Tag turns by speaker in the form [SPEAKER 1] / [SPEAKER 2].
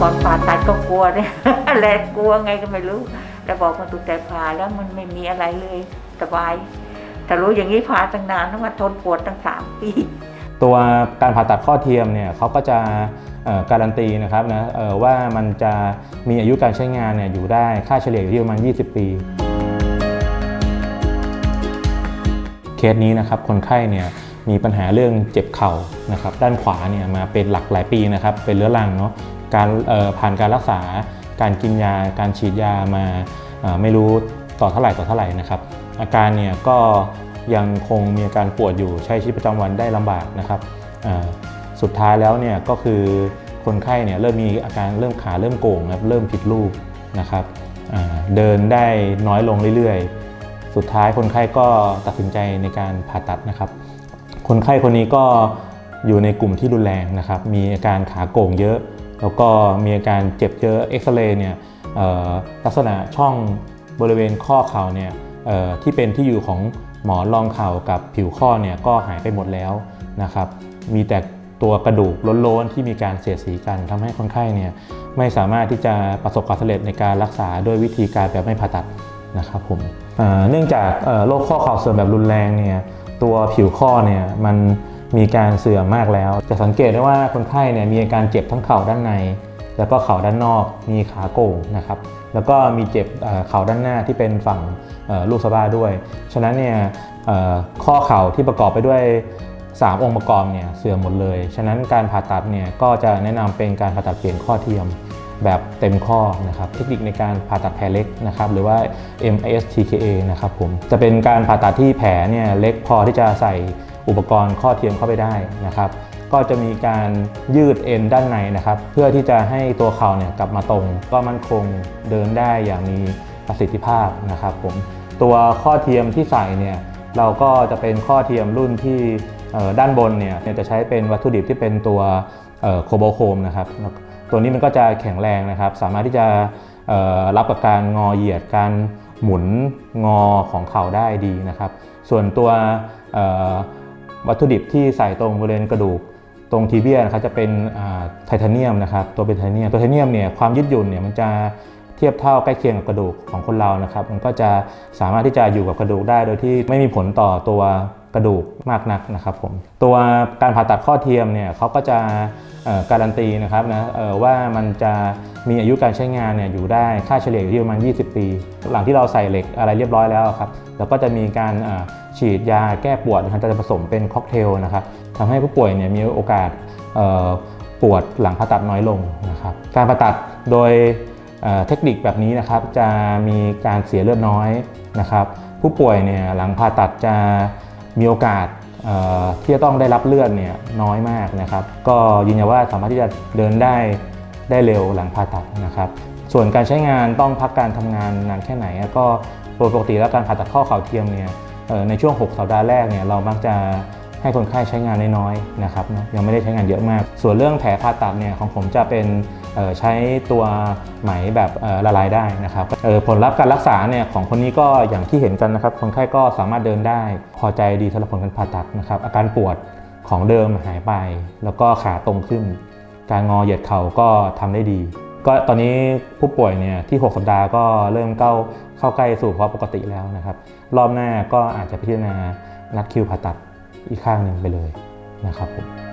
[SPEAKER 1] ก่อนผ่าตัดก็กลัวเนี่ยอะไรกลัวไงก็ไม่รู้แต่บอกมาตุกแต่ผ่าแล้วมันไม่มีอะไรเลยสบายแต่รู้อย่างนี้ผ่าตั้งนานแล้วมาทนปวดตั้งสามปี
[SPEAKER 2] ตัวการผ่าตัดข้อเทียมเนี่ยเขาก็จะการันตีนะครับนะว่ามันจะมีอายุการใช้งานเนี่ยอยู่ได้ค่าเฉลี่ยอยู่ที่ประมาณ 20 ปี เคสนี้นะครับคนไข้เนี่ยมีปัญหาเรื่องเจ็บเข่านะครับด้านขวาเนี่ยมาเป็นหลักหลายปีนะครับเป็นเรื้อรังเนาะ การผ่านการรักษา การกินยา การฉีดยามาไม่รู้ต่อเท่าไหร่ต่อเท่าไหร่นะครับ อาการเนี่ยก็ยังคงมีอาการปวดอยู่ใช้ชีวิตประจำวันได้ลำบากนะครับสุดท้ายแล้วเนี่ยก็คือคนไข้เนี่ยเริ่มมีอาการเริ่มขาเริ่มโก่งครับเริ่มผิดรูปนะครับเดินได้น้อยลงเรื่อยๆ สุดท้ายคนไข้ก็ตัดสินใจในการผ่าตัดนะครับ คนไข้คนนี้ก็อยู่ในกลุ่มที่รุนแรงนะครับ มีอาการขาโก่งเยอะ แล้วก็มีอาการเจ็บเยอะเอ็กซเรย์เนี่ยลักษณะช่องบริเวณข้อเข่าเนี่ยที่เป็นที่อยู่ของหมอนรองเข่ากับผิวข้อเนี่ยก็หายไปหมดแล้วนะครับมีแต่ตัวกระดูกล้นๆที่มีการเสียดสีกันทำให้คนไข้เนี่ยไม่สามารถที่จะประสบความสำเร็จในการรักษาด้วยวิธีการแบบไม่ผ่าตัดนะครับผมเนื่องจากโรคข้อเข่าเสื่อมแบบรุนแรงเนี่ยตัวผิวข้อเนี่ยมัน มีการเสื่อมมากแล้ว จะสังเกตได้ว่าคนไข้เนี่ยมีอาการเจ็บทั้งเข่าด้านใน แล้วก็เข่าด้านนอกมีขาโก่งนะครับแล้วก็มีเจ็บเข่าด้านหน้าที่เป็นฝั่งลูกสะบ้าด้วย ฉะนั้นเนี่ยข้อเข่าที่ประกอบไปด้วย 3 องค์ประกอบเนี่ยเสื่อมหมดเลย ฉะนั้นการผ่าตัดเนี่ยก็จะแนะนำเป็นการผ่าตัดเปลี่ยนข้อเทียมแบบเต็มข้อนะครับเทคนิคในการผ่าตัดแผลเล็กนะครับหรือว่า MIS TKA นะครับผมจะเป็นการผ่าตัดที่แผลเนี่ยเล็กพอที่จะใส่ อุปกรณ์ข้อเทียมเข้าไปได้นะครับ ก็จะมีการยืดเอ็นด้านในนะครับ เพื่อที่จะให้ตัวเข่าเนี่ยกลับมาตรง ก็มั่นคงเดินได้อย่างมีประสิทธิภาพนะครับผมตัวข้อเทียมที่ใส่เนี่ยเราก็จะเป็นข้อเทียมรุ่นที่ด้านบนเนี่ยจะใช้เป็นวัตถุดิบที่เป็นตัวโคโบโคมนะครับตัวนี้มันก็จะแข็งแรงนะครับ สามารถที่จะรับกับการงอเหยียดการหมุนงอของเข่าได้ดีนะครับ ส่วนตัว วัตถุดิบที่ใส่ตรงบริเวณกระดูกตรงทีเบียนะครับจะเป็นไทเทเนียมนะครับตัวเป็นไทเทเนียมตัวไทเทเนียมเนี่ยความยืดหยุ่นเนี่ยมันจะเทียบเท่าใกล้เคียงกับกระดูกของคนเรานะครับ มันก็จะสามารถที่จะอยู่กับกระดูกได้โดยที่ไม่มีผลต่อตัวกระดูกมากนักนะครับผมตัวการผ่าตัดข้อเทียมเนี่ยเขาก็จะการันตีนะครับนะว่ามันจะมีอายุการใช้งานเนี่ยอยู่ได้ค่าเฉลี่ยอยู่ที่ประมาณ 20 ปี หลังที่เราใส่เหล็กอะไรเรียบร้อยแล้วครับแล้วก็จะมีการ ฉีดยาแก้ปวดนะครับจะผสมเป็นค็อกเทลนะครับทำให้ผู้ป่วยเนี่ยมีโอกาสปวดหลังผ่าตัดน้อยลงนะครับ การผ่าตัดโดยเเทคนิคแบบนี้นะครับจะมีการเสียเลือดน้อยนะครับ ผู้ป่วยเนี่ยหลังผ่าตัดจะมีโอกาสที่จะต้องได้รับเลือดเนี่ยน้อยมากนะครับ ก็ยืนยันว่าสามารถที่จะเดินได้ได้เร็วหลังผ่าตัดนะครับ ส่วนการใช้งานต้องพักการทำงานนานแค่ไหน ก็โดยปกติแล้วการผ่าตัดข้อเข่าเทียมเนี่ย ในช่วง 6 สัปดาห์แรกเนี่ยเรามักจะให้คนไข้ใช้งานน้อยๆนะครับเนะยังไม่ได้ใช้งานเยอะมาก ส่วนเรื่องแผลผ่าตัดเนี่ยของผมจะเป็นใช้ตัวไหมแบบละลายได้นะครับผลลัพธ์การรักษาเนี่ยของคนนี้ก็อย่างที่เห็นกันนะครับ คนไข้ก็สามารถเดินได้ พอใจดีสำหรับผลการผ่าตัดนะครับ อาการปวดของเดิมหายไป แล้วก็ขาตรงขึ้น การงอเหยียดเข่าก็ทำได้ดี ก็ตอนนี้ผู้ป่วยเนี่ยที่ 6 สัปดาห์ก็เริ่มเข้าเข้าใกล้สู่ภาวะปกติแล้วนะครับ รอบหน้าก็อาจจะพิจารณานัดคิวผ่าตัดอีกข้างหนึ่งไปเลยนะครับผม